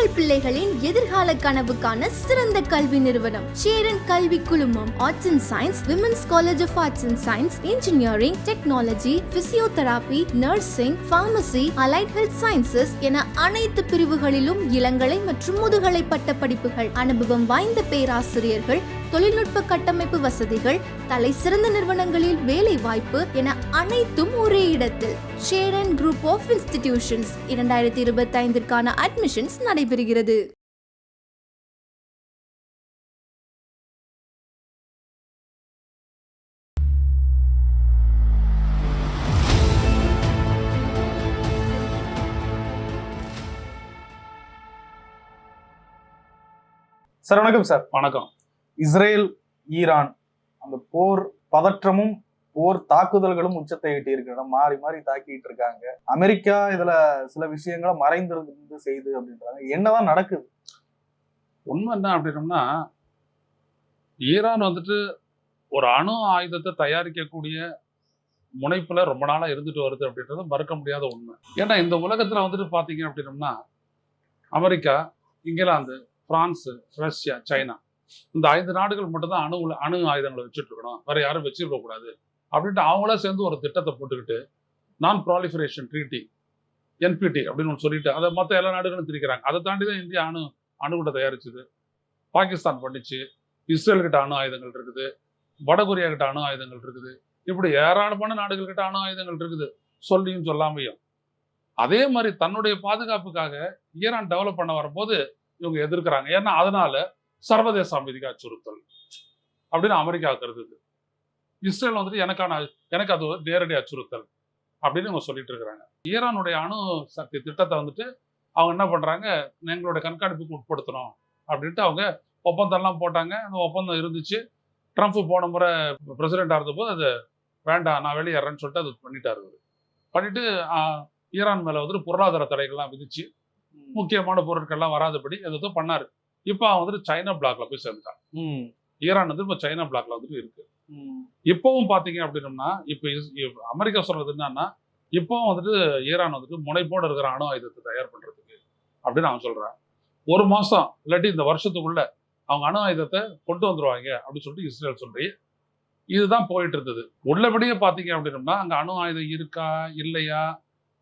உங்கள் பிள்ளைகளின் எதிர்கால கனவுக்கான சிறந்த கல்வி நிறுவனம். சேரன் கல்வி குழுமம் arts and science women's college of arts and science engineering technology physiotherapy nursing pharmacy allied health sciences என அனைத்து பிரிவுகளிலும் இளங்கலை மற்றும் முதுகலை பட்ட படிப்புகள் அனுபவம் வாய்ந்த பேராசிரியர்கள் தொழில்நுட்ப கட்டமைப்பு வசதிகள் தலை சிறந்த நிறுவனங்களில் வேலை வாய்ப்பு என அனைத்தும் ஒரே இடத்தில். ஷேரன் குரூப் ஆஃப் இன்ஸ்டிடியூஷன்ஸ் இரண்டாயிரத்தி இருபத்தி ஐந்திற்கான அட்மிஷன்ஸ் நடைபெறுகிறது. சார் வணக்கம் சார். வணக்கம். இஸ்ரேல் ஈரான் அந்த போர் பதற்றமும் போர் தாக்குதல்களும் உச்சத்தை எட்டி இருக்கின்றன மாறி மாறி தாக்கிட்டு இருக்காங்க. அமெரிக்கா இதுல சில விஷயங்களை மறைந்திருந்து செய்து அப்படின்றாங்க. என்னதான் நடக்குது? உண்மை என்ன அப்படின்னம்னா ஈரான் வந்துட்டு ஒரு அணு ஆயுதத்தை தயாரிக்கக்கூடிய முனைப்புல ரொம்ப நாளா இருந்துட்டு வருது அப்படின்றது மறுக்க முடியாத உண்மை. ஏன்னா இந்த உலகத்துல வந்துட்டு பாத்தீங்க அப்படின்னம்னா America England France Russia China இந்த ஐந்து நாடுகள் மட்டும்தான் அணு அணு ஆயுதங்களை வச்சுட்டு இருக்கணும் வேற யாரும் வச்சிருக்க கூடாது. அப்படின்ட்டு அவங்களா சேர்ந்து ஒரு திட்டத்தை போட்டுக்கிட்டு நான் ப்ராலிஃபரேஷன் ட்ரீட்டி என்பிடி அப்படின்னு ஒன்று சொல்லிட்டு அதை மற்ற எல்லா நாடுகளும் திரிக்கிறாங்க அதை தாண்டி தான் இந்தியா அணு அணுகுண்டை தயாரிச்சுது. பாகிஸ்தான் பண்ணிச்சு. இஸ்ரேல் கிட்ட அணு ஆயுதங்கள் இருக்குது. வடகொரியா கிட்ட அணு ஆயுதங்கள் இருக்குது. இப்படி ஏராளமான நாடுகள் கிட்ட அணு ஆயுதங்கள் இருக்குது. சொல்லியும் சொல்லாமையும். அதே மாதிரி தன்னுடைய பாதுகாப்புக்காக ஈரான் டெவலப் பண்ண வரும்போது இவங்க எதிர்க்கிறாங்க. ஏன்னா அதனால சர்வதேச அமைதிக்கு அச்சுறுத்தல் அப்படின்னு அமெரிக்கா கருதுது இஸ்ரேல் வந்துட்டு எனக்கான எனக்கு அது நேரடி அச்சுறுத்தல் அப்படின்னு இவங்க சொல்லிட்டு இருக்கிறாங்க. ஈரானுடைய அணு சக்தி திட்டத்தை வந்துட்டு அவங்க என்ன பண்றாங்க? எங்களுடைய கண்காணிப்புக்கு உட்படுத்தணும் அப்படின்ட்டு அவங்க ஒப்பந்தம்லாம் போட்டாங்க. அந்த ஒப்பந்தம் இருந்துச்சு. ட்ரம்ப் போன முறை பிரசிடென்ட் இருந்தபோது அது வேண்டாம் நான் வெளியேறேன்னு சொல்லிட்டு அது பண்ணிட்டாரு. பண்ணிட்டு ஈரான் மேல வந்துட்டு பொருளாதார தடைகள்லாம் விதிச்சு முக்கியமான பொருட்கள்லாம் வராதபடி எதோ பண்ணாரு. இப்போ அவன் வந்துட்டு சைனா பிளாக்ல போய் சேர்ந்துட்டான் ஈரான் வந்து இப்போ சைனா பிளாக்ல வந்துட்டு இருக்கு. இப்போவும் பாத்தீங்க அப்படின்னம்னா இப்போ அமெரிக்கா சொல்றது என்னன்னா இப்போவும் வந்துட்டு ஈரான் வந்துட்டு முனைப்போடு இருக்கிற அணு ஆயுதத்தை தயார் பண்றதுக்கு அப்படின்னு அவன் சொல்றான். ஒரு மாசம் இல்லாட்டி இந்த வருஷத்துக்குள்ள அவங்க அணு ஆயுதத்தை கொண்டு வந்துருவாங்க அப்படின்னு சொல்லிட்டு இஸ்ரேல் சொல்லி இதுதான் போயிட்டு இருந்தது. உள்ளபடியே பாத்தீங்க அப்படின்னம்னா அங்க அணு ஆயுதம் இருக்கா இல்லையா?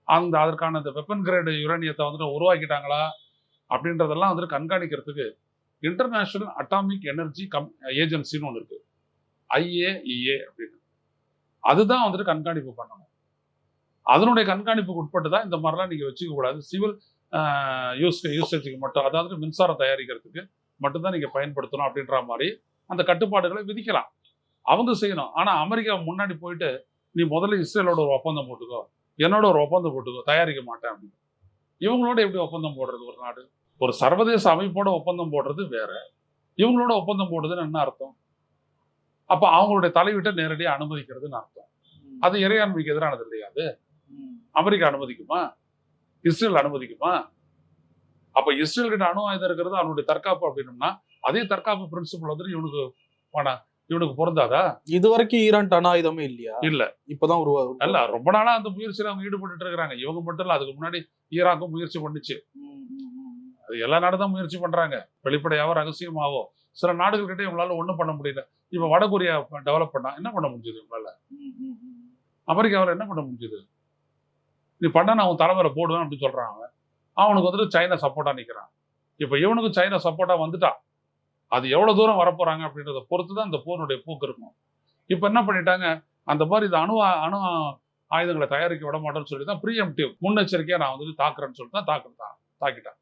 அந்த அதற்கான அந்த வெப்பன் கிரேடு யுரேனியத்தை வந்துட்டு உருவாக்கிட்டாங்களா? அப்படின்றதெல்லாம் வந்துட்டு கண்காணிக்கிறதுக்கு இன்டர்நேஷனல் அட்டாமிக் எனர்ஜி கம் ஏஜென்சின்னு ஒன்று இருக்கு. ஐஏஇஏ அப்படின்னு. அதுதான் வந்துட்டு கண்காணிப்பு பண்ணணும். அதனுடைய கண்காணிப்புக்கு உட்பட்டு தான் இந்த மாதிரிலாம் நீங்க வச்சுக்க கூடாது. சிவில் யூஸ் யூசேஜுக்கு மட்டும் அதாவது மின்சாரம் தயாரிக்கிறதுக்கு மட்டும்தான் நீங்க பயன்படுத்தணும் அப்படின்ற மாதிரி அந்த கட்டுப்பாடுகளை விதிக்கலாம். அவங்க செய்யணும். ஆனா அமெரிக்கா முன்னாடி போயிட்டு நீ முதல்ல இஸ்ரேலோட ஒரு ஒப்பந்தம் போட்டுக்கோ. என்னோட ஒரு ஒப்பந்தம் போட்டுக்கோ. தயாரிக்க மாட்டேன் அப்படின்னு. இவங்களோட எப்படி ஒப்பந்தம் போடுறது ஒரு நாடு? ஒரு சர்வதேச அமைப்போட ஒப்பந்தம் போடுறது வேற. இவங்களோட ஒப்பந்தம் போடுறதுன்னு என்ன அர்த்தம்? அப்ப அவங்களுடைய தலையீட்டை நேரடியாக அனுமதிக்கிறதுன்னு அர்த்தம். அது இறையாண்மைக்கு எதிரானது இல்லையா அது. அமெரிக்கா அனுமதிக்குமா? இஸ்ரேல் அனுமதிக்குமா? அப்ப இஸ்ரேல் கிட்ட அணு ஆயுதம் இருக்கிறது அவனுடைய தற்காப்பு அப்படின்னம்னா அதே தற்காப்பு பிரின்சிபல் வந்துட்டு இவனுக்கு இவனுக்கு பொருந்தாதா? இது வரைக்கும் ஈரான் அணு ஆயுதமே இல்லையா? இல்ல. இப்பதான் உருவாகும் அல்ல ரொம்ப நாளா அந்த முயற்சியில அவங்க ஈடுபட்டு இருக்கிறாங்க. இவங்க மட்டும் இல்ல அதுக்கு முன்னாடி ஈராக்கும் முயற்சி பண்ணுச்சு. அது எல்லா நாடும் தான் முயற்சி பண்றாங்க. வெளிப்படையாவோ ரகசியமாவோ. சில நாடுகள்கிட்ட இவங்களால ஒண்ணும் பண்ண முடியல. இப்ப வடகொரியா டெவலப் பண்ணா என்ன பண்ண முடிஞ்சது இவங்களால? அமெரிக்காவில் என்ன பண்ண முடிஞ்சது? நீ பண்ணா நான் அவன் தலைமையில போடுவேன் அப்படின்னு சொல்றான் அவன். அவனுக்கு வந்துட்டு சைனா சப்போர்ட்டா நிக்கிறான். இப்ப இவனுக்கு சைனா சப்போர்ட்டா வந்துட்டான் அது எவ்வளவு தூரம் வரப்போறாங்க அப்படின்றத பொறுத்து தான் இந்த போனுடைய போக்கு இருக்கும். இப்ப என்ன பண்ணிட்டாங்க? அந்த மாதிரி இந்த அணு அணு ஆயுதங்களை தயாரிக்க விட மாட்டேன்னு சொல்லி தான் ப்ரீஎம்டிவ் முன்னெச்சரிக்கையா நான் வந்துட்டு தாக்குறேன்னு சொல்லிட்டு தான் தாக்குறான் தாக்கிட்டான்.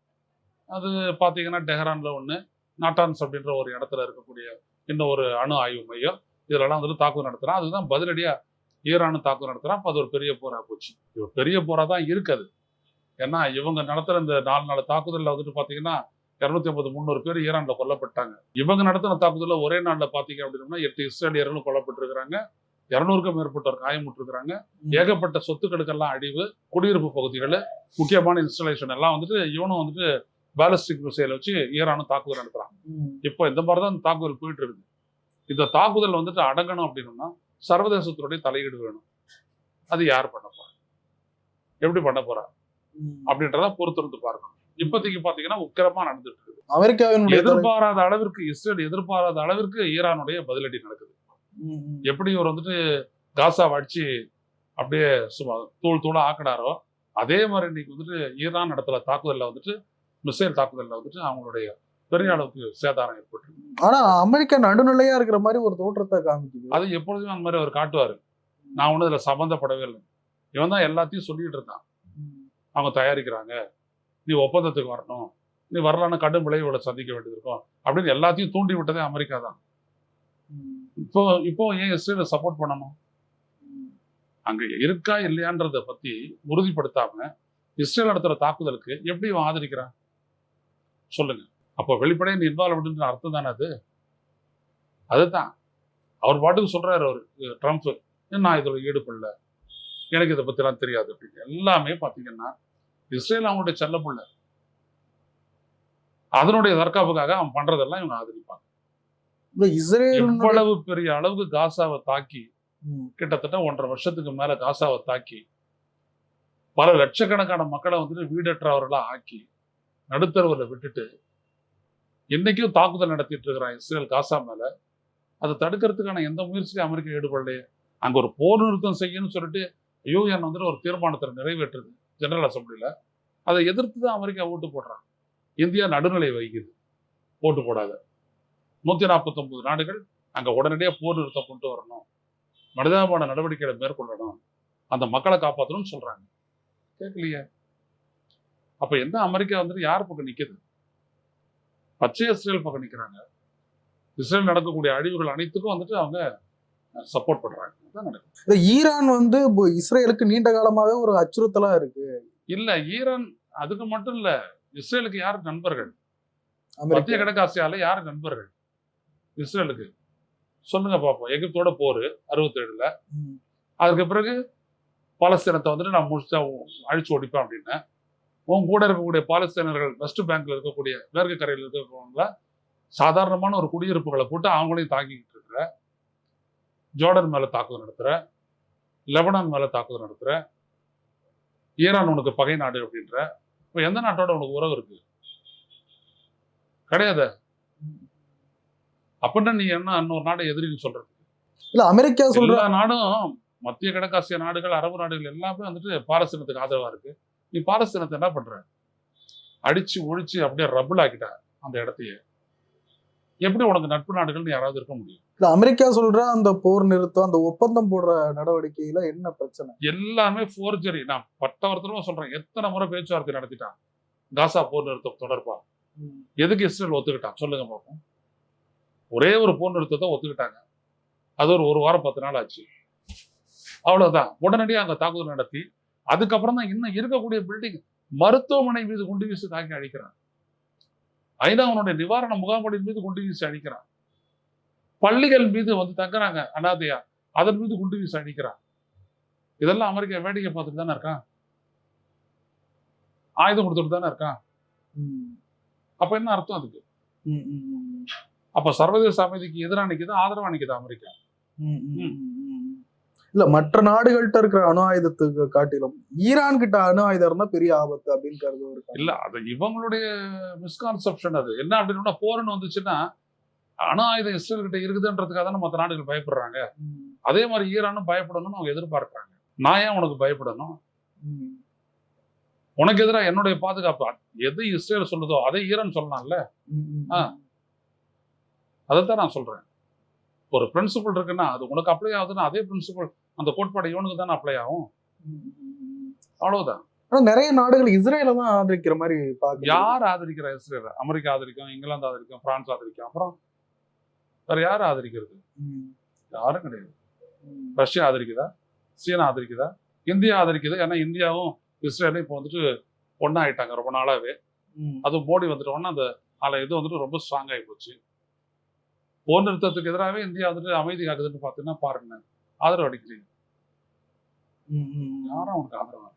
அது பாத்தீங்கன்னா டெஹரான்ல ஒண்ணு நாட்டான்ஸ் அப்படின்ற ஒரு இடத்துல இருக்கக்கூடிய இன்னும் ஒரு அணு ஆய்வு மையம். இதுலலாம் வந்துட்டு தாக்குதல் நடத்துறான். அதுதான் பதிலடியா ஈரானு தாக்குதல் நடத்துறான். அப்ப அது ஒரு பெரிய போரா போச்சு. இது பெரிய போரா தான் இருக்குது. ஏன்னா இவங்க நடத்துற இந்த நாலு நாள் தாக்குதல்ல வந்துட்டு பாத்தீங்கன்னா இருநூத்தி ஐம்பது முந்நூறு பேர் ஈரான்ல கொல்லப்பட்டாங்க. இவங்க நடத்தின தாக்குதல்ல ஒரே நாள்ல பாத்தீங்க அப்படின்னா எட்டு இஸ்ரேலியர்களும் கொல்லப்பட்டிருக்கிறாங்க. இருநூறுக்கும் மேற்பட்டோர் காயமுற்றிருக்கிறாங்க. ஏகப்பட்ட சொத்துக்களுக்கெல்லாம் அழிவு குடியிருப்பு பகுதிகள் முக்கியமான இன்ஸ்டாலேஷன் எல்லாம் வந்துட்டு இவனும் வந்துட்டு பேலிஸ்டிக் மிசைலை வச்சு ஈரானும் தாக்குதல் நடத்துறான் இப்போ இந்த மாதிரி தான் இந்த தாக்குதல் போயிட்டு இருக்குது இந்த தாக்குதல் வந்துட்டு அடங்கணும் அப்படின்னா சர்வதேசத்தினுடைய தலையீடு வேணும். அது யார் பண்ண போறா? எப்படி பண்ண போறா? அப்படின்றத பொறுத்திருந்து பார்க்கணும். இப்போதைக்கு பாத்தீங்கன்னா உக்கிரமா நடந்துட்டு இருக்கு அமெரிக்காவினுடைய தலை- எதிர்பாராத அளவிற்கு இஸ்ரேல் எதிர்பாராத அளவிற்கு ஈரானுடைய பதிலடி நடக்குது. எப்படி இவர் வந்துட்டு காசா அடிச்சு அப்படியே சும்மா தூள் தூளா ஆக்கினாரோ அதே மாதிரி இன்னைக்கு வந்துட்டு ஈரான் இடத்துல தாக்குதல்ல வந்துட்டு மிசைல் தாக்குதல்ல வந்துட்டு அவங்களுடைய பெரிய அளவுக்கு சேதாரம் ஏற்பட்டு ஆனா அமெரிக்கா நடுநிலையா இருக்கிற மாதிரி ஒரு தோற்றத்தை காமிக்குது. அது எப்பொழுதுமே அந்த மாதிரி அவர் காட்டுவாரு. நான் ஒன்றும் இதுல சம்மந்தப்படவே இல்லை. இவன் தான் எல்லாத்தையும் சொல்லிட்டு இருந்தான். அவங்க தயாரிக்கிறாங்க. நீ ஒப்பந்தத்துக்கு வரணும். நீ வரலான்னு கடும் விளைவுகளை சந்திக்க வேண்டியது இருக்கும். அப்படின்னு எல்லாத்தையும் தூண்டி விட்டதே அமெரிக்கா தான். இப்போ இப்போ ஏன் இஸ்ரேலை சப்போர்ட் பண்ணணும். அங்க இருக்கா இல்லையான்றத பத்தி உறுதிப்படுத்தாம இஸ்ரேல் நடத்துற தாக்குதலுக்கு எப்படி இவன் ஆதரிக்கிறான்? சொல்லுங்க. அப்போ வெளிப்படையா நீ இன்வால்வ்மெண்ட் அர்த்தம் தானே அது? அதுதான். அவர் பாட்டுக்கு சொல்றாரு அவர் ட்ரம்ப் நான் இதுல ஈடுபடல? எனக்கு இதை பத்திலாம் தெரியாது அப்படின்னு. எல்லாமே பாத்தீங்கன்னா இஸ்ரேல் அவங்களுடைய செல்ல பிள்ளை. அதனுடைய தற்காப்புக்காக அவன் பண்றதெல்லாம் இவங்க ஆதரிப்பாங்க. இஸ்ரேல் எவ்வளவு பெரிய அளவுக்கு காசாவை தாக்கி. கிட்டத்தட்ட ஒன்றரை வருஷத்துக்கு மேல காசாவை தாக்கி பல லட்சக்கணக்கான மக்களை வந்துட்டு வீடற்றவர்களா ஆக்கி நடுத்தரவில் விட்டுட்டு என்றைக்கும் தாக்குதல் நடத்திட்டு இருக்கிறான் இஸ்ரேல் காசா மேல. அதை தடுக்கிறதுக்கான எந்த முயற்சியும் அமெரிக்கா ஈடுபடலையே. அங்கே ஒரு போர் நிறுத்தம் செய்யணும்னு சொல்லிட்டு யூஎன் வந்துட்டு ஒரு தீர்மானத்தை நிறைவேற்றுது ஜெனரல் அசம்பிளியில் அதை எதிர்த்து தான் அமெரிக்கா ஓட்டு போடுறான். இந்தியா நடுநிலை வகிக்குது. ஓட்டு போடாத. நூற்றி நாற்பத்தொம்பது நாடுகள் அங்கே உடனடியாக போர் நிறுத்தம் கொண்டு வரணும். மனிதாபான நடவடிக்கைகளை மேற்கொள்ளணும். அந்த மக்களை காப்பாற்றணும்னு சொல்கிறாங்க கேட்கலையே அப்ப எந்த அமெரிக்கா வந்துட்டு யார் பக்கம் நிக்குது? பச்சை இஸ்ரேல் பக்கம் நிக்கிறாங்க. இஸ்ரேல் நடக்கக்கூடிய அழிவுகள் அனைத்துக்கும் வந்துட்டு அவங்க சப்போர்ட் பண்றாங்க. ஈரான் வந்து இஸ்ரேலுக்கு நீண்ட காலமாவே ஒரு அச்சுறுத்தலா இருக்கு. இல்ல ஈரான் அதுக்கு மட்டும் இல்ல. இஸ்ரேலுக்கு யார் நண்பர்கள்? மத்திய கிழக்காசியால யார் நண்பர்கள்? இஸ்ரேலுக்கு. சொல்லுங்க பார்ப்போம் எகிப்தோட போர் அறுபத்தேழுல. அதுக்கு பிறகு பாலஸ்தீனத்தை வந்துட்டு நான் முடிச்சா அழிச்சு ஒடிப்பேன் அப்படின்னு. உன் கூட இருக்கக்கூடிய பாலஸ்தீனர்கள் வெஸ்ட் பேங்க்ல இருக்கக்கூடிய மேற்கு கரையில் இருக்கக்கூடியவங்கள சாதாரணமான ஒரு குடியிருப்புகளை போட்டு அவங்களையும் தாக்கிக்கிட்டு இருக்கிற ஜோர்டன் மேல தாக்குதல் நடத்துற லெபனான் மேல தாக்குதல் நடத்துற ஈரான் உனக்கு பகை நாடு அப்படின்ற இப்போ எந்த நாட்டோட உனக்கு உறவு இருக்கு? கிடையாது? அப்படின்னா நீ என்ன இன்னொரு நாடு எதிரின்னு சொல்றது இல்ல அமெரிக்கா சொல்ற நாடும் மத்திய கிழக்காசிய நாடுகள் அரபு நாடுகள் எல்லாமே வந்துட்டு பாலஸ்தீனத்துக்கு ஆதரவா இருக்கு. நீ பாலஸ்தீனத்தை என்ன பண்ற? அடிச்சு ஒழிச்சு அப்படியே ரபுள் ஆக்கிட்ட அந்த இடத்தையே. எப்படி உனக்கு நட்பு நாடுகள் யாராவது இருக்க முடியும்? இல்ல அமெரிக்கா சொல்ற அந்த போர் நிறுத்தம் அந்த ஒப்பந்தம் போடுற நடவடிக்கையில என்ன பிரச்சனை? எல்லாமே ஃபோர்ஜரி நான் பட்டவர்த்தனமா சொல்றேன். எத்தனை முறை பேச்சுவார்த்தை நடத்திட்டான்? காசா போர் நிறுத்தம் தொடர்பா? எதுக்கு இஸ்ரேல் ஒத்துக்கிட்டான்? சொல்லுங்க பார்ப்போம். ஒரே ஒரு போர் நிறுத்தத்தை ஒத்துக்கிட்டாங்க. அது ஒரு ஒரு வாரம் பத்து நாள் ஆச்சு. அவ்வளவுதான். உடனடியாக அங்க தாக்குதல் நடத்தி அதுக்கப்புறம் தான் இன்னும் இருக்கக்கூடிய பில்டிங் மருத்துவமனை மீது குண்டு வீசி தாக்கி அழிக்கிறான் ஐநாவனுடைய நிவாரண முகாம்களின் மீது குண்டு வீசி அழிக்கிறான் பள்ளிகள் மீது வந்து தங்குறாங்க அனாதையா அதன் மீது குண்டு வீசி அழிக்கிறான் இதெல்லாம் அமெரிக்கா வேடிக்கை பார்த்துட்டு தானே இருக்கான் ஆயுதம் கொடுத்துட்டு தானே இருக்கான். அப்ப என்ன அர்த்தம் அதுக்கு. அப்ப சர்வதேச அமைதிக்கு எதிராக நிக்குது ஆதரவா நிக்குது அமெரிக்கா. இல்ல மற்ற நாடுகள்கிட்ட இருக்கிற அணு ஆயுதத்துக்கு காட்டிலும் ஈரான் கிட்ட அணு ஆயுதம் இருந்தா பெரிய ஆபத்து அப்படின்னு கருது இல்ல அது இவங்களுடைய மிஸ்கான்செப்ஷன் அது. என்ன அப்படின்னா போர்னு வந்துச்சுன்னா அணு ஆயுதம் இஸ்ரேல் கிட்ட இருக்குதுன்றதுக்காக தானே மற்ற நாடுகள் பயப்படுறாங்க. அதே மாதிரி ஈரானும் பயப்படணும்னு அவங்க எதிர்பார்க்கறாங்க. நான் ஏன் உனக்கு பயப்படணும்? உனக்கு எதிராக என்னுடைய பாதுகாப்பு? எது இஸ்ரேல் சொல்லுதோ அதை ஈரான் சொல்லலாம்ல? அதைத்தான் நான் சொல்றேன். ஒரு பிரின்சிபல் இருக்குன்னா அது உனக்கு அப்ளை ஆகுதுன்னா அதே பிரின்சிபல் அந்த கோட்பாடு இவனுக்கு தானே அப்ளை ஆகும்? அவ்வளவுதான். ஆனா நிறைய நாடுகள் இஸ்ரேல தான் ஆதரிக்கிற மாதிரி பாக்குது யார் ஆதரிக்கிறா இஸ்ரேல்? அமெரிக்கா ஆதரிக்கும் இங்கிலாந்து ஆதரிக்கும் பிரான்ஸ் ஆதரிக்கும். அப்புறம் வேற யார் ஆதரிக்கிறது? யாரும் கிடையாது. ரஷ்யா ஆதரிக்குதா? சீனா ஆதரிக்குதா? இந்தியா ஆதரிக்குது. ஏன்னா இந்தியாவும் இஸ்ரேலும் இப்போ வந்துட்டு ஒண்ணா ஆயிட்டாங்க ரொம்ப நாளாவே. அது மோடி வந்துட்டோன்னா அந்த அதில் இது வந்துட்டு ரொம்ப ஸ்ட்ராங் ஆகி போச்சு. போர் நிறுத்தத்துக்கு எதிராகவே இந்தியா வந்துட்டு அமைதி காக்குதுன்னு பார்த்தீங்கன்னா பாருங்க ஆதரவு அடிக்கிறீங்க. யாரும் அவனுக்கு ஆதரவு.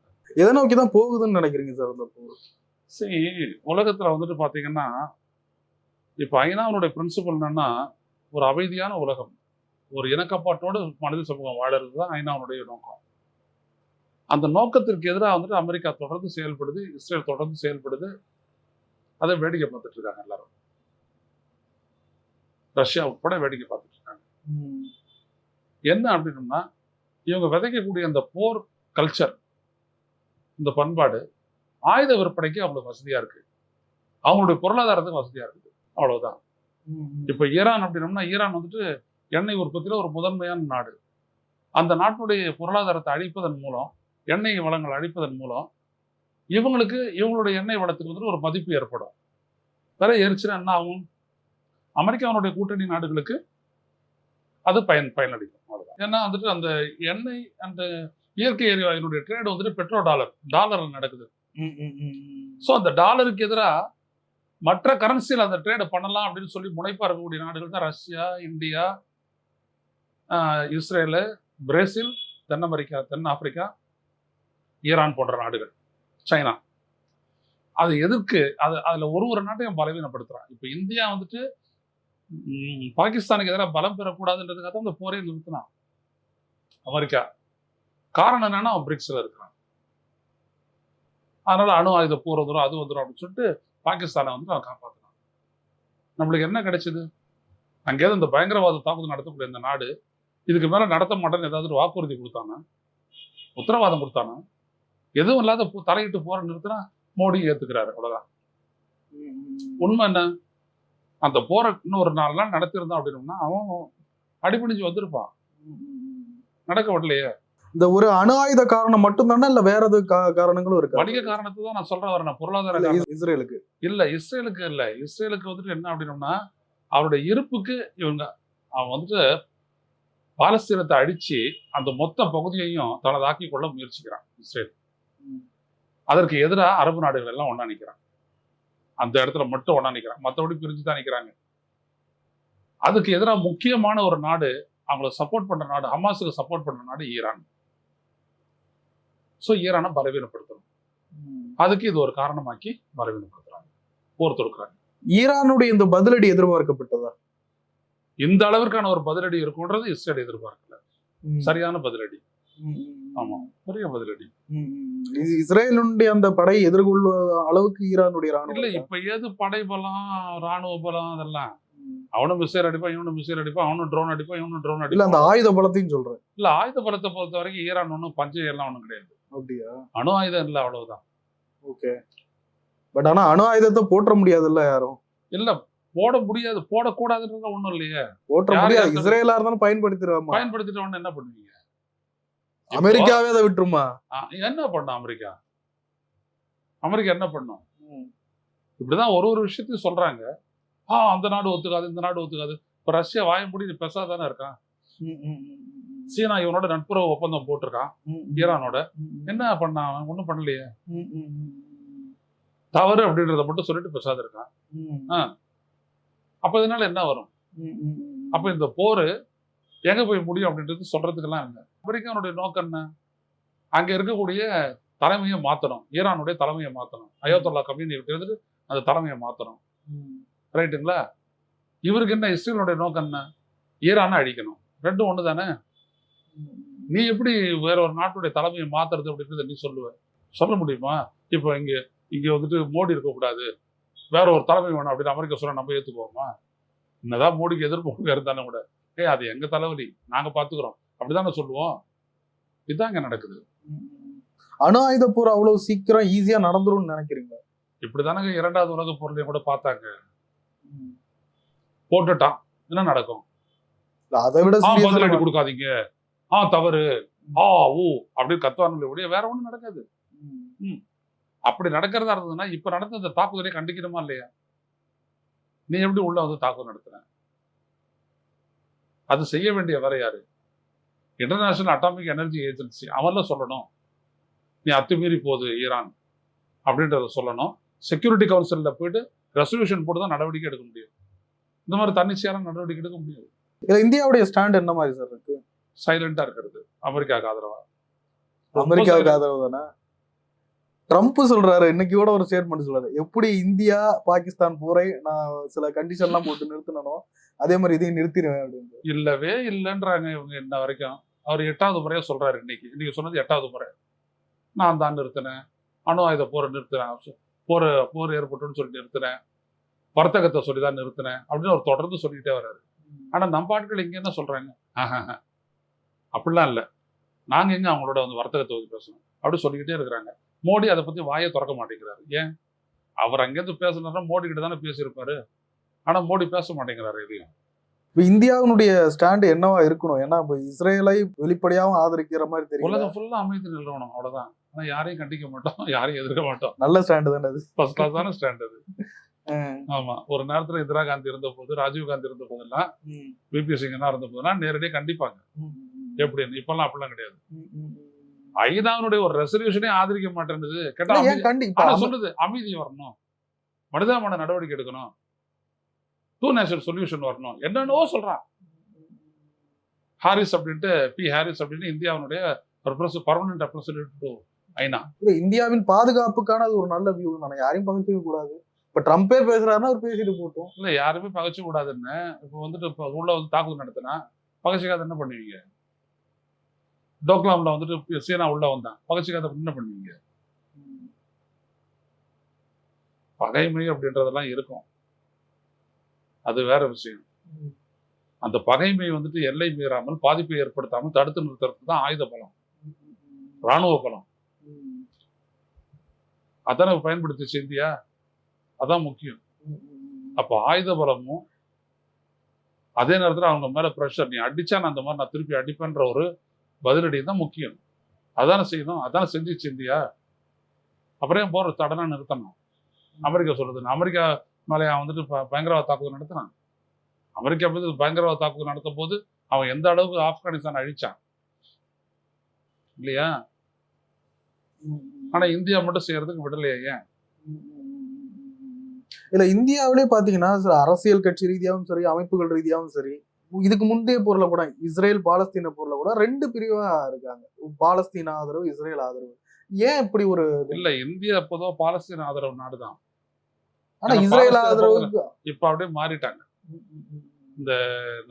எதை நோக்கி தான் போகுதுன்னு நினைக்கிறீங்க சார் அந்த போர் சரி உலகத்துல வந்துட்டு பாத்தீங்கன்னா இப்ப ஐநாவுடைய பிரின்சிபல் என்னன்னா ஒரு அமைதியான உலகம் ஒரு இணக்கப்பாட்டோடு மனித சமூகம் வாழறது தான் ஐநாவுடைய நோக்கம் அந்த நோக்கத்திற்கு எதிராக வந்துட்டு அமெரிக்கா தொடர்ந்து செயல்படுது இஸ்ரேல் தொடர்ந்து செயல்படுது அதை வேடிக்கை பார்த்துட்டு இருக்காங்க எல்லாரும் ரஷ்யா உட்பட வேடிக்கை பார்த்துட்டு இருக்காங்க. என்ன அப்படின்னம்னா இவங்க விதைக்கக்கூடிய அந்த போர் கல்ச்சர் இந்த பண்பாடு ஆயுத விற்பனைக்கு அவங்களுக்கு வசதியா இருக்கு. அவங்களுடைய பொருளாதாரத்துக்கு வசதியா இருக்குது அவ்வளவுதான். ம். இப்ப ஈரான் அப்படின்னம்னா ஈரான் வந்துட்டு எண்ணெய் உற்பத்தியில ஒரு முதன்மையான நாடு. அந்த நாட்டுடைய பொருளாதாரத்தை அழிப்பதன் மூலம் எண்ணெய் வளங்கள் அழிப்பதன் மூலம் இவங்களுக்கு இவங்களுடைய எண்ணெய் வளத்துக்கு வந்துட்டு ஒரு மதிப்பு ஏற்படும். விலை ஏறிச்சுன்னா என்ன ஆகும்? அமெரிக்காவுடைய கூட்டணி நாடுகளுக்கு அது பயன் பயனளிக்கும் ஏன்னா வந்துட்டு அந்த எண்ணெய் அந்த இயற்கை எரிவாயுடைய ட்ரேட் வந்துட்டு பெட்ரோ டாலர் டாலர்ல நடக்குது. ஸோ அந்த டாலருக்கு எதிராக மற்ற கரன்சியில் அந்த ட்ரேடை பண்ணலாம் அப்படின்னு சொல்லி முனைப்பா இருக்கக்கூடிய நாடுகள் தான் ரஷ்யா இந்தியா இஸ்ரேலு பிரேசில் தென் அமெரிக்கா தென் ஆப்பிரிக்கா ஈரான் போன்ற நாடுகள் சைனா. அது எதுக்கு? அது அதில் ஒரு ஒரு நாட்டையும் பலவீனப்படுத்துறான். இப்போ இந்தியா வந்துட்டு பாகிஸ்தானுக்கு எதிராக பலம் பெறக்கூடாதுன்றதுக்காக தான் இந்த போரே நிறுத்தினான். அமெரிக்கா. காரணம் என்னன்னா அவன் பிரிக்ஸில் இருக்கிறான். அதனால அணு ஆயுத போர் வந்துடும் அது வந்துடும் அப்படின்னு சொல்லிட்டு பாகிஸ்தானை வந்து அவன் காப்பாற்றினான் நம்மளுக்கு என்ன கிடைச்சது? அங்கேயாவது இந்த பயங்கரவாத தாக்குதல் நடத்தக்கூடிய இந்த நாடு இதுக்கு மேல நடத்த மாட்டேன்னு ஏதாவது ஒரு வாக்குறுதி கொடுத்தானா? உத்தரவாதம் கொடுத்தானா? எதுவும் இல்லாத தலையிட்டு போற நிறுத்தினா மோடி ஏத்துக்கிறாரு அவ்வளவுதான். உண்மை என்ன? அந்த போரை இன்னும் ஒரு நாலு நாள் நடத்திருந்தான் அப்படின்னோம்னா அவன் அடிபணிஞ்சு வந்திருப்பான். நடக்க விடலையே. இந்த ஒரு அணு ஆயுத காரணம் மட்டும் தானே இல்ல வேற கா- காரணங்களும் இருக்கு? வணிக காரணத்தை தான் நான் சொல்றேன் வரேன் பொருளாதார இஸ்ரேலுக்கு. இல்ல இஸ்ரேலுக்கு இல்ல. இஸ்ரேலுக்கு வந்துட்டு என்ன அப்படின்னோம்னா அவருடைய இருப்புக்கு இவங்க அவன் வந்துட்டு பாலஸ்தீனத்தை அடிச்சு அந்த மொத்த பகுதியையும் தனதாக்கி கொள்ள முயற்சிக்கிறான் இஸ்ரேல். அதற்கு எதிராக அரபு நாடுகள் எல்லாம் ஒண்ணா நிக்கிறான். அந்த இடத்துல மட்டும் ஒண்ணா நிக்கிறான் மற்றபடி பிரிஞ்சு தான் நிக்கிறாங்க. அதுக்கு எதிராக முக்கியமான ஒரு நாடு அவங்கள சப்போர்ட் பண்ற நாடு ஹமாஸுக்கு சப்போர்ட் பண்ற நாடு ஈரான். ஸோ ஈரானை பலவீனப்படுத்தணும். அதுக்கு இது ஒரு காரணமாக்கி பலவீனப்படுத்துறாங்க. போர் தொடுக்கிறாங்க. ஈரானுடைய இந்த பதிலடி எதிர்பார்க்கப்பட்டதா? இந்த அளவிற்கான ஒரு பதிலடி இருக்கும்ன்றது இஸ்ரேல் எதிர்பார்க்கல. சரியான பதிலடி. ஆமா. பெரிய பதிலடி. இஸ்ரேலுடைய அந்த படை எதிர்கொள்ள அளவுக்கு ஈரானுடைய இல்ல ராணுவம் இப்ப ஏது படை பலம் ராணுவ பலம் அதெல்லாம். அவனும் மிசைல் அடிப்பான் இவனும் மிசைல் அடிப்பான் அவனும் ட்ரோன் அடிப்பான் இவனும் ட்ரோன் இல்ல அந்த அடிப்பான். ஆயுத பலத்தையும் சொல்றேன். இல்ல ஆயுத பலத்தை பொறுத்த வரைக்கும் ஈரான் ஒன்றும் பஞ்சம் எல்லாம் ஒண்ணும் கிடையாது. அப்படியா? அணு ஆயுதம் இல்ல அவ்வளவுதான். ஓகே. பட் ஆனா அணு ஆயுதத்தை போற்ற முடியாதுல்ல யாரும்? இல்ல போட முடியாது போடக்கூடாதுன்றது ஒண்ணும் இல்லையே. போற்ற முடியாது. இஸ்ரேலா இருந்தாலும் பயன்படுத்திடுவாமா பயன்படுத்திட்டு உடனே என்ன பண்ணுவீங்க? அமெரிக்காவே அதை விட்டுருமா? ஆ, என்ன பண்ணும் அமெரிக்கா? அமெரிக்கா என்ன பண்ணும்? இப்படிதான் ஒரு ஒரு விஷயத்தையும் சொல்றாங்க. ஆ அந்த நாடு ஒத்துக்காது இந்த நாடு ஒத்துக்காது. இப்ப ரஷ்யா வாயம்படி பெருசாதானே இருக்கான் சீனா இவனோட நட்புறவு ஒப்பந்தம் போட்டிருக்கான். ஈரானோட. என்ன பண்ணான் அவன்? ஒன்றும் பண்ணலையே. தவறு அப்படின்றத மட்டும் சொல்லிட்டு பெருசாத இருக்கான். அப்ப இதனால என்ன வரும்? அப்ப இந்த போர் எங்க போய் முடியும் அப்படின்றது சொல்றதுக்கெல்லாம் இல்லை. அமெரிக்கானுடைய நோக்கம் என்ன? அங்க இருக்கக்கூடிய தலைமையை மாத்தணும். ஈரானுடைய தலைமையை மாத்தணும். அயோத்தல்லா கம்யூனி இருந்துட்டு அந்த தலைமையை மாத்தணும். ரைட்டுங்களா? இவருக்கு என்ன இஸ்ரேலுடைய நோக்கம் என்ன? ஈரானை அழிக்கணும். ரெண்டும் ஒண்ணு தானே நீ எப்படி வேற ஒரு நாட்டுடைய தலைமையை மாத்துறது அப்படின்றத நீ சொல்லுவ. சொல்ல முடியுமா? இப்போ இங்க இங்க வந்துட்டு மோடி இருக்கக்கூடாது. வேற ஒரு தலைமை வேணும் அப்படின்னு அமெரிக்கா சொல்ல நம்ம ஏத்துக்குவோமா என்னதான் மோடிக்கு எதிர்ப்பு இருந்தாலும் கூட. ஏய் அது எங்க தலைவலி? நாங்க பாத்துக்கிறோம். அப்படிதானே சொல்லுவோம். இதுதான் இங்க நடக்குது. அணு ஆயுத போர் அவ்வளவு சீக்கிரம் ஈஸியா நடந்துரும்னு நினைக்கிறீங்க? இப்படிதானங்க இரண்டாவது உலக பொருளையும் கூட பார்த்தாங்க. போட்டுட்டான். என்ன நடக்கும்? அதை விட பதிலடி கொடுக்காதீங்க. ஆ தவறு. ஆ ஊ அப்படின்னு கத்துவானுங்களே ஒழிய வேற ஒண்ணும் நடக்காது. அப்படி நடக்கிறதா இருந்ததுன்னா இப்ப நடந்த இந்த தாக்குதலை கண்டிக்கணுமா இல்லையா? நீ எப்படி உள்ள வந்து தாக்குதல் நடத்துற? அது செய்ய வேண்டிய வேற யாரு? இன்டர்நேஷனல் அட்டாமிக் எனர்ஜி ஏஜென்சி அவன்ல சொல்லணும். நீ அத்துமீறி போகுது ஈரான். அப்படின்றத சொல்லணும். செக்யூரிட்டி கவுன்சிலில் போயிட்டு ரெசல்யூஷன் போட்டு தான் நடவடிக்கை எடுக்க முடியும். இந்த மாதிரி தன்னிச்சையான நடவடிக்கை எடுக்க முடியாது. இதுல இந்தியாவுடைய ஸ்டாண்ட் என்ன மாதிரி சார் இருக்கு? சைலண்டா இருக்கிறது. அமெரிக்காவுக்கு ஆதரவா? அமெரிக்காவுக்கு. ஆதரவு தானே? ட்ரம்ப் சொல்றாரு. இன்னைக்கு கூட ஒரு ஸ்டேட்மெண்ட் சொல்றாரு. எப்படி இந்தியா பாகிஸ்தான் போரை நான் சில கண்டிஷன் எல்லாம் போட்டு நிறுத்தினோ அதே மாதிரி இதையும் நிறுத்திடுவேன் அப்படின்னு இல்லவே இல்லைன்றாங்க இவங்க இன்ன வரைக்கும். அவர் எட்டாவது முறையா சொல்றாரு இன்னைக்கு. இன்னைக்கு சொன்னது எட்டாவது முறை. நான் தான் நிறுத்தினேன். அணு ஆயுத போரை நிறுத்தினேன். போர் போர் ஏற்பட்டுன்னு சொல்லி நிறுத்தினேன். வர்த்தகத்தை சொல்லி தான் நிறுத்தினேன் அப்படின்னு அவர் தொடர்ந்து சொல்லிக்கிட்டே வர்றாரு. ஆனா நம்ம ஆட்கள் இங்க என்ன சொல்றாங்க? ஆஹாஹா. அப்படிலாம் இல்லை. நாங்க எங்க அவங்களோட வந்து வர்த்தகத்தை பத்தி பேசணும்? அப்படி சொல்லிக்கிட்டே இருக்கிறாங்க. மோடி அதை பத்தி வாயை திறக்க மாட்டேங்கிறாரு. ஏன்? அவர் அங்கேருந்து பேசினாரா மோடி கிட்ட தானே பேசியிருப்பாரு? ஆனா மோடி பேச மாட்டேங்கிறாரு இதையும் இப்ப இந்தியாவினுடைய ஸ்டாண்ட் என்னவா இருக்கணும்? ஏன்னா இப்ப இஸ்ரேலை வெளிப்படையாவும் ஆதரிக்கிற மாதிரி தெரியல உலகம் ஃபுல்லா அமைதி நிலவணும் அவ்வளவுதான். ஆனா யாரையும் கண்டிக்க மாட்டோம் யாரையும் எதிர்க்க மாட்டோம். நல்ல ஸ்டாண்டு தானே அது? ஃபர்ஸ்ட் கிளாஸான ஸ்டாண்ட் அது. ஆமா. ஒரு நேரத்துல இந்திரா காந்தி இருந்த போது ராஜீவ் காந்தி இருந்த போதெல்லாம் பிபி சிங்னா இருந்த போதெல்லாம் நேரடியாக கண்டிப்பாங்க. எப்படின்னு? இப்பெல்லாம் அப்படிலாம் கிடையாது. ஐநாவினுடைய ஒரு ரெசல்யூஷனே ஆதரிக்க மாட்டேன்னுது கேட்டா சொல்லுது அமைதி வரணும். மனிதாமான நடவடிக்கை எடுக்கணும். டூ நேஷனல் சொல்யூஷன் வரணும். என்னென்னவோ சொல்றான். ஹாரிஸ் அப்படின்ட்டு பி ஹாரிஸ் அப்படின்னு இந்தியாவினுடைய பர்மனன்ட் ரெப்ரஸன்டேட்டிவ் ஐநா. இல்ல, இந்தியாவின் பாதுகாப்புக்கான அது ஒரு நல்ல வியூ தானே. யாரையும் பகிர்ந்துக்க கூடாது. இப்ப ட்ரம்பே பேசுறாருன்னா அவர் பேசிட்டு போட்டோம் இல்ல யாருமே பகைச்சு கூடாதுன்னு. இப்போ வந்துட்டு இப்போ உள்ள வந்து தாக்குதல் நடத்தினா பகைச்சிக்காத என்ன பண்ணுவீங்க? டோக்லாம்ல வந்துட்டு சீனா உள்ள வந்தான். பகைச்சிக்காத என்ன பண்ணுவீங்க? பகைமை அப்படின்றதெல்லாம் இருக்கும். அது வேற விஷயம். அந்த பகைமை வந்துட்டு எல்லை மீறாமல் பாதிப்பை ஏற்படுத்தாமல் தடுத்து நிறுத்துறது தான் ஆயுத பலம். ராணுவ பலம். அதானே பயன்படுத்திச்சு இந்தியா அதான் முக்கியம். அப்போ ஆயுத பலமும் அதே நேரத்தில் அவங்க மேல ப்ரெஷர் நீ அடிச்சா நான் அந்த மாதிரி நான் திருப்பி அடிப்பேன்ற ஒரு பதிலடி தான் முக்கியம். அதானே செய்யணும்? அதானே செஞ்சுச்சு இந்தியா? அப்புறம் போற தடனா நிறுத்தணும்? அமெரிக்கா சொல்லுது அமெரிக்கா மேலே வந்துட்டு பயங்கரவாத தாக்குதல் நடத்தினான் அமெரிக்கா வந்து பயங்கரவாத தாக்குதல் நடத்தும் போது அவன் எந்த அளவுக்கு ஆப்கானிஸ்தான் அழிச்சான். இல்லையா? ஆனா இந்தியா மட்டும் செய்யறதுக்கு விடலையே ஏன்? இல்ல இந்தியாவிலே பாத்தீங்கன்னா அரசியல் கட்சி ரீதியாவும் சரி அமைப்புகள் ரீதியாவும் சரி இதுக்கு முந்தைய போர்ல கூட இஸ்ரேல் பாலஸ்தீன போர்ல கூட ரெண்டு பிரிவா இருக்காங்க. பாலஸ்தீன ஆதரவு இஸ்ரேல் ஆதரவு. ஏன் இப்படி ஒரு இல்ல இந்தியா பொதுவா பாலஸ்தீன ஆதரவு நாடுதான். ஆனா இஸ்ரேல் ஆதரவு இப்ப அப்படியே மாறிட்டாங்க.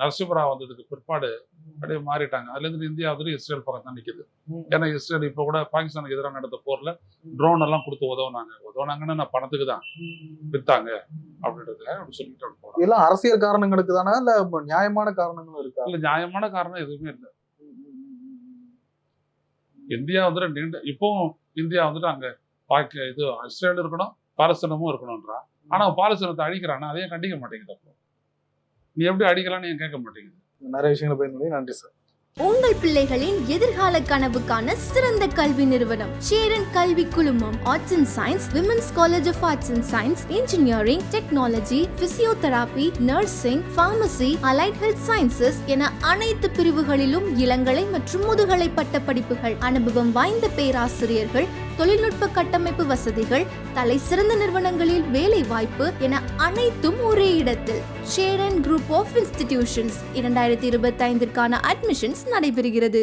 நரசிம்மரா வந்ததுக்கு பிற்பாடு அப்படியே மாறிட்டாங்க. அதுல இருந்து இந்தியா வந்து இஸ்ரேல் பக்கம் தான் நிக்குது. ஏன்னா இஸ்ரேல் இப்ப கூட பாகிஸ்தானுக்கு எதிராக நடந்த போர்ல ட்ரோன் எல்லாம் கொடுத்து உதவுனாங்க. உதவுனாங்கன்னு நான் பணத்துக்கு தான் வித்தாங்க அப்படின்றதுக்காக அப்படி சொல்லிட்டு போறோம் எல்லாம் அரசியல் காரணங்களுக்கு தானே? இல்ல இப்ப நியாயமான காரணங்களும் இருக்கா? இல்ல நியாயமான காரணம் எதுவுமே இல்லை. இந்தியா வந்துட்டு நீண்ட இப்பவும் இந்தியா வந்துட்டு அங்க பாக்கி இது இஸ்ரேல் இருக்கணும் பாலஸ்தீனமும் இருக்கணும்ன்றான் ஆனா பாலஸ்தீனத்தை அழிக்கிறானா அதையும் கண்டிக்க மாட்டேங்குது அப்போ. நீ எப்படி அடிக்கலாம்னு ஏன் கேட்க மாட்டேங்குது? நிறைய விஷயங்களை பயன்படுத்தி நன்றி சார் உங்கள் பிள்ளைகளின் எதிர்கால கனவுக்கான சிறந்த கல்வி நிறுவனம் சேரன் கல்வி குழுமம் arts and science women's college of arts and science engineering technology physiotherapy nursing pharmacy allied health sciences என அனைத்து பிரிவுகளிலும் இளங்கலை மற்றும் முதுகலை பட்ட படிப்புகள் அனுபவம் வாய்ந்த பேராசிரியர்கள் தொழில்நுட்ப கட்டமைப்பு வசதிகள் தலை சிறந்த நிறுவனங்களில் வேலை வாய்ப்பு என அனைத்தும் ஒரே இடத்தில். ஷேரன் குரூப் ஆஃப் இன்ஸ்டிடியூஷன்ஸ் இரண்டாயிரத்தி இருபத்தி ஐந்திற்கான அட்மிஷன்ஸ் நடைபெறுகிறது.